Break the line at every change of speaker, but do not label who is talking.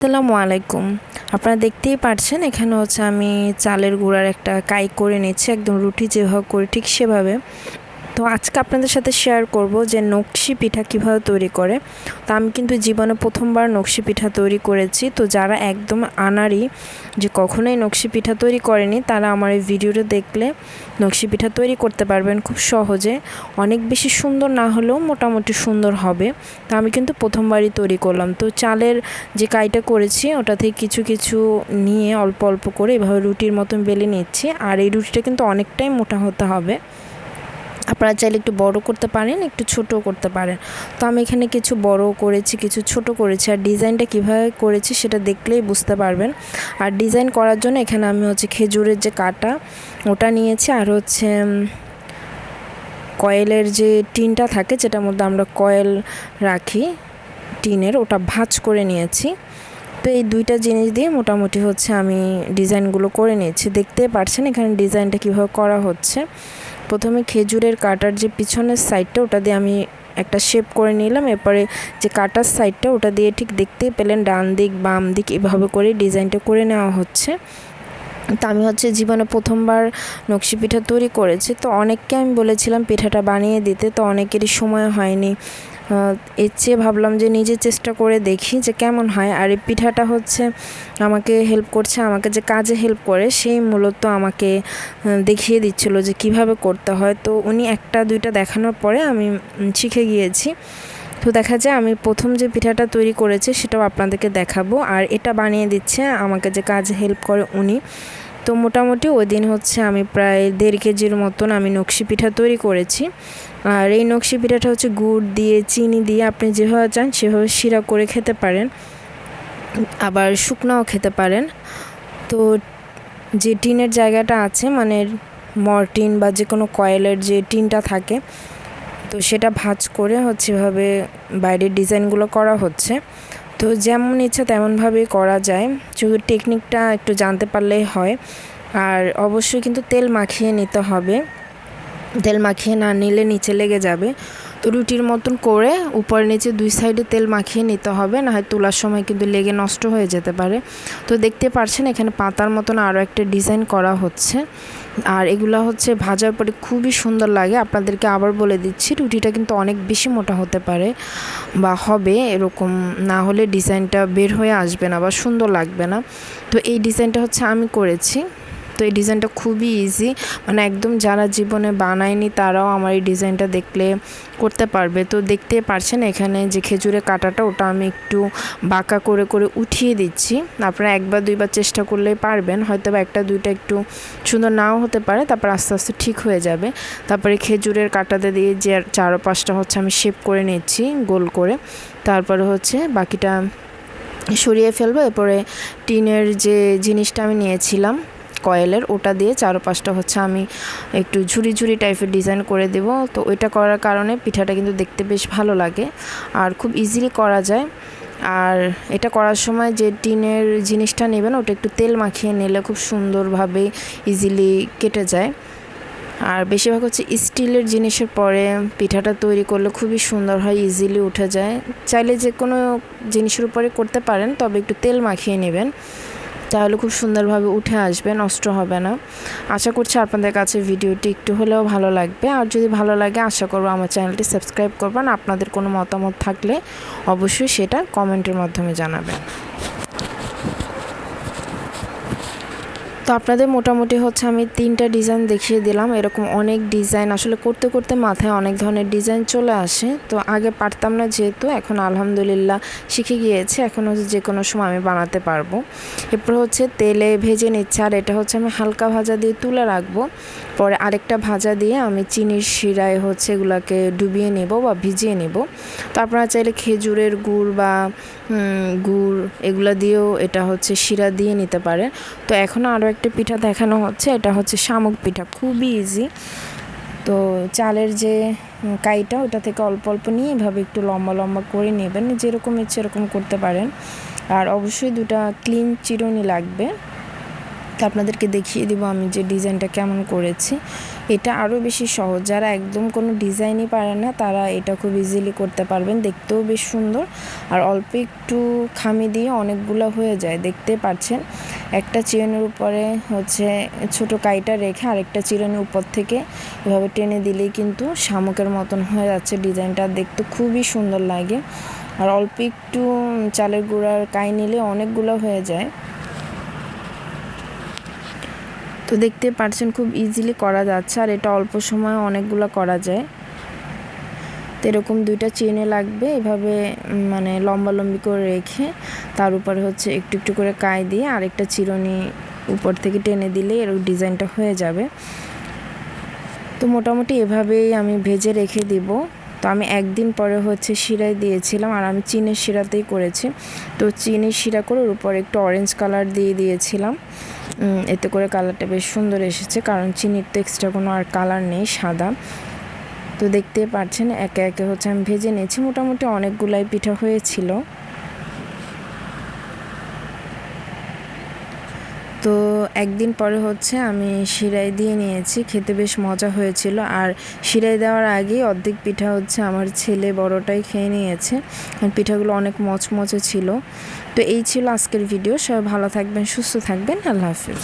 আসসালামু আলাইকুম। আপনারা দেখতেই পারছেন, এখানে হচ্ছে আমি চালের গুঁড়ার একটা কাই করে নিচ্ছি, একদম রুটি যেভাবে করি ঠিক সেভাবে। তো আজকে আপনাদের সাথে শেয়ার করব যে নকশি পিঠা কীভাবে তৈরি করে। তো আমি কিন্তু জীবনে প্রথমবার নকশি পিঠা তৈরি করেছি। তো যারা একদম আনারি যে কখনোই নকশি পিঠা তৈরি করেনি, তারা আমার এই ভিডিওটা দেখলে নকশি পিঠা তৈরি করতে পারবেন খুব সহজে। অনেক বেশি সুন্দর না হলেও মোটামুটি সুন্দর হবে। তো আমি কিন্তু প্রথমবারই তৈরি করলাম। তো চালের যে কাইটা করেছি ওটা থেকে কিছু কিছু নিয়ে অল্প অল্প করে এভাবে রুটির মতন বেলে নিচ্ছি। আর এই রুটিটা কিন্তু অনেকটাই মোটা হতে হবে। আপনারা চাইলে একটু বড় করতে পারেন, একটু ছোট করতে পারেন। তো আমি এখানে কিছু বড় করেছি, কিছু ছোট করেছি। আর ডিজাইনটা কীভাবে করেছি সেটা দেখলেই বুঝতে পারবেন। আর ডিজাইন করার জন্য এখানে আমি হচ্ছে খেজুরের যে কাটা, ওটা নিয়েছি। আর হচ্ছে কয়েলের যে টিনটা থাকে, যেটার মধ্যে আমরা কয়েল রাখি, টিনের, ওটা ভাঁজ করে নিয়েছি। তো এই দুইটা জিনিস দিয়ে মোটামুটি হচ্ছে আমি ডিজাইনগুলো করে নিয়েছি। দেখতে পারছেন এখানে ডিজাইনটা কীভাবে করা হচ্ছে। প্রথমে খেজুরের কাটার যে পিছনের সাইডটা ওটা দিয়ে আমি একটা শেপ করে নিলাম। এরপরে যে কাটার সাইডটা ওটা দিয়ে ঠিক দেখতেই পেলেন ডান দিক, বাম দিক, এভাবে করে ডিজাইনটা করে নেওয়া হচ্ছে। তো আমি হচ্ছে জীবনে প্রথমবার নকশি পিঠা তৈরি করেছি। তো অনেককে আমি বলেছিলাম পিঠাটা বানিয়ে দিতে, তো অনেকেরই সময় হয়নি। এর চেয়ে ভাবলাম যে নিজে চেষ্টা করে দেখি যে কেমন হয়। আর এই পিঠাটা হচ্ছে আমাকে হেল্প করছে, আমাকে যে কাজে হেল্প করে সেই মূলত আমাকে দেখিয়ে দিচ্ছিল যে কীভাবে করতে হয়। তো উনি একটা দুইটা দেখানোর পরে আমি শিখে গিয়েছি। তো দেখা যায় আমি প্রথম যে পিঠাটা তৈরি করেছি সেটাও আপনাদেরকে দেখাবো। আর এটা বানিয়ে দিচ্ছে আমাকে যে কাজে হেল্প করে উনি। তো মোটামুটি ওই দিন হচ্ছে আমি প্রায় দেড় কেজির মতন আমি নকশি পিঠা তৈরি করেছি। আর এই নকশি পিঠাটা হচ্ছে গুড় দিয়ে, চিনি দিয়ে আপনি যেভাবে চান সেভাবে শিরা করে খেতে পারেন। আবার শুকনাও খেতে পারেন। তো যে টিনের জায়গাটা আছে মানে মর্টিন বা যে কোনো কয়েলের যে টিনটা থাকে, তো সেটা ভাজ করে হচ্ছে এভাবে বাইরের ডিজাইনগুলো করা হচ্ছে। তো যেমন ইচ্ছা তেমনভাবেই করা যায়। শুধু টেকনিকটা একটু জানতে পারলেই হয়। আর অবশ্যই কিন্তু তেল মাখিয়ে নিতে হবে। তেল মাখিয়ে না নিলে নিচে লেগে যাবে। তো রুটির মতন করে উপর নিচে দুই সাইডে তেল মাখিয়ে নিতে হবে না হয় তোলার সময় কিন্তু লেগে নষ্ট হয়ে যেতে পারে। তো দেখতে পারছেন এখানে পাতার মতন আরও একটা ডিজাইন করা হচ্ছে। আর এগুলো হচ্ছে ভাজার পরে খুবই সুন্দর লাগে। আপনাদেরকে আবার বলে দিচ্ছি, রুটিটা কিন্তু অনেক বেশি মোটা হতে পারে বা হবে এরকম, না হলে ডিজাইনটা বের হয়ে আসবে না বা সুন্দর লাগবে না। তো এই ডিজাইনটা হচ্ছে আমি করেছি। তো এই ডিজাইনটা খুবই ইজি মানে একদম যারা জীবনে বানায়নি, তারাও আমার এই ডিজাইনটা দেখলে করতে পারবে। তো দেখতে পারছেন এখানে যে খেজুরের কাটাটা, ওটা আমি একটু বাঁকা করে করে উঠিয়ে দিচ্ছি। আপনারা একবার, দুইবার চেষ্টা করলে পারবেন। হয়তো বা একটা, দুইটা একটু সুন্দর নাও হতে পারে, তারপর আস্তে আস্তে ঠিক হয়ে যাবে। তারপরে খেজুরের কাটাতে দিয়ে যে চারো পাঁচটা হচ্ছে, আমি শেপ করে নিচ্ছি, গোল করে। তারপরে হচ্ছে বাকিটা সরিয়ে ফেলব। এরপরে টিনের যে জিনিসটা আমি নিয়েছিলাম কয়েলের, ওটা দিয়ে চারোপাশটা হচ্ছে আমি একটু ঝুড়ি ঝুড়ি টাইপের ডিজাইন করে দেব। তো ওইটা করার কারণে পিঠাটা কিন্তু দেখতে বেশ ভালো লাগে আর খুব ইজিলি করা যায়। আর এটা করার সময় যে টিনের জিনিসটা নেবেন, ওটা একটু তেল মাখিয়ে নিলে খুব সুন্দরভাবে ইজিলি কেটে যায়। আর বেশিরভাগ হচ্ছে স্টিলের জিনিসের পরে পিঠাটা তৈরি করলে খুবই সুন্দর হয় ইজিলি উঠে যায়। চাইলে যে কোনো জিনিসের উপরে করতে পারেন, তবে একটু তেল মাখিয়ে নেবেন। তাহলে খুব সুন্দরভাবে উঠে আসবে, নষ্ট হবে না। আশা করছি আপনাদের কাছে ভিডিওটি একটু হলেও ভালো লাগবে। আর যদি ভালো লাগে, আশা করব আমার চ্যানেলটি সাবস্ক্রাইব করবেন। আপনাদের কোনো মতামত থাকলে অবশ্যই সেটা কমেন্টের মাধ্যমে জানাবেন। তো আপনাদের মোটামুটি হচ্ছে আমি তিনটা ডিজাইন দেখিয়ে দিলাম। এরকম অনেক ডিজাইন আসলে করতে করতে মাথায় অনেক ধরনের ডিজাইন চলে আসে। তো আগে পারতাম না যেহেতু, এখন আলহামদুলিল্লাহ শিখে গিয়েছে। এখন হচ্ছে যে কোনো সময় আমি বানাতে পারব। এরপর হচ্ছে তেলে ভেজে নিচ্ছে, আর এটা হচ্ছে আমি হালকা ভাজা দিয়ে তুলে রাখব। পরে আরেকটা ভাজা দিয়ে আমি চিনির শিরায় হচ্ছে এগুলাকে ডুবিয়ে নেব বা ভিজিয়ে নেব। তো আপনারা চাইলে খেজুরের গুড় বা গুড় এগুলো দিয়েও এটা হচ্ছে শিরা দিয়ে নিতে পারে তো এখন আরও একটা পিঠা দেখানো হচ্ছে, এটা হচ্ছে শামুক পিঠা, খুবই ইজি তো চালের যে কাইটা, ওটা থেকে অল্প অল্প নিয়ে এভাবে একটু লম্বা লম্বা করে নেবেন, যেরকম ইচ্ছে এরকম করতে পারেন। আর অবশ্যই দুটা ক্লিন চিরুনি লাগবে। তো আপনাদেরকে দেখিয়ে দিব আমি যে ডিজাইনটা কেমন করেছি। এটা আরও বেশি সহজ। যারা একদম কোনো ডিজাইনই পারে না, তারা এটা খুব ইজিলি করতে পারবেন। দেখতেও বেশ সুন্দর। আর অল্প একটু খামি দিয়ে অনেকগুলো হয়ে যায়। দেখতে পাচ্ছেন? একটা চিরনের উপরে হচ্ছে ছোট কাইটা রেখে আরেকটা চিরনের উপর থেকে এভাবে টেনে দিলেই কিন্তু শামুকের মতন হয়ে যাচ্ছে ডিজাইনটা। দেখতে খুবই সুন্দর লাগে। আর অল্প একটু চালের গুঁড়ার কাই নিলে অনেকগুলো হয়ে যায়। তো দেখতে পারছেন খুব ইজিলি করা যাচ্ছে আর এটা অল্প সময়ে অনেকগুলো করা যায়। তো এরকম দুইটা চেনে লাগবে, এভাবে মানে লম্বা লম্বি করে রেখে তার উপরে হচ্ছে একটু একটু করে কাই দিয়ে আরেকটা চিরুনি উপর থেকে টেনে দিলে এরকম ডিজাইনটা হয়ে যাবে। তো মোটামুটি এভাবেই আমি ভেজে রেখে দিব। তো আমি একদিন পরে হচ্ছে শিরায় দিয়েছিলাম আর আমি চিনের শিরাতেই করেছি। তো চিনির শিরা করে ওর উপর একটু অরেঞ্জ কালার দিয়ে দিয়েছিলাম। এতে করে কালারটা বেশ সুন্দর এসেছে, কারণ চিনির তো এক্সট্রা কোনো আর কালার নেই, সাদা। তো দেখতে পাচ্ছেন, একে একে হচ্ছে আমি ভেজে নিয়েছি। মোটামুটি অনেকগুলাই পিঠা হয়েছিল তো একদিন পরে হচ্ছে আমি শিরাই দিয়ে নিয়েছি, খেতে বেশ মজা হয়েছিল। আর শিরাই দেওয়ার আগেই অর্ধেক পিঠা হচ্ছে আমার ছেলে বড়টাই খেয়ে নিয়েছে। পিঠাগুলো অনেক মচমচে ছিল। তো এই ছিল আজকের ভিডিও। সবাই ভালো থাকবেন, সুস্থ থাকবেন। আল্লাহ হাফিজ।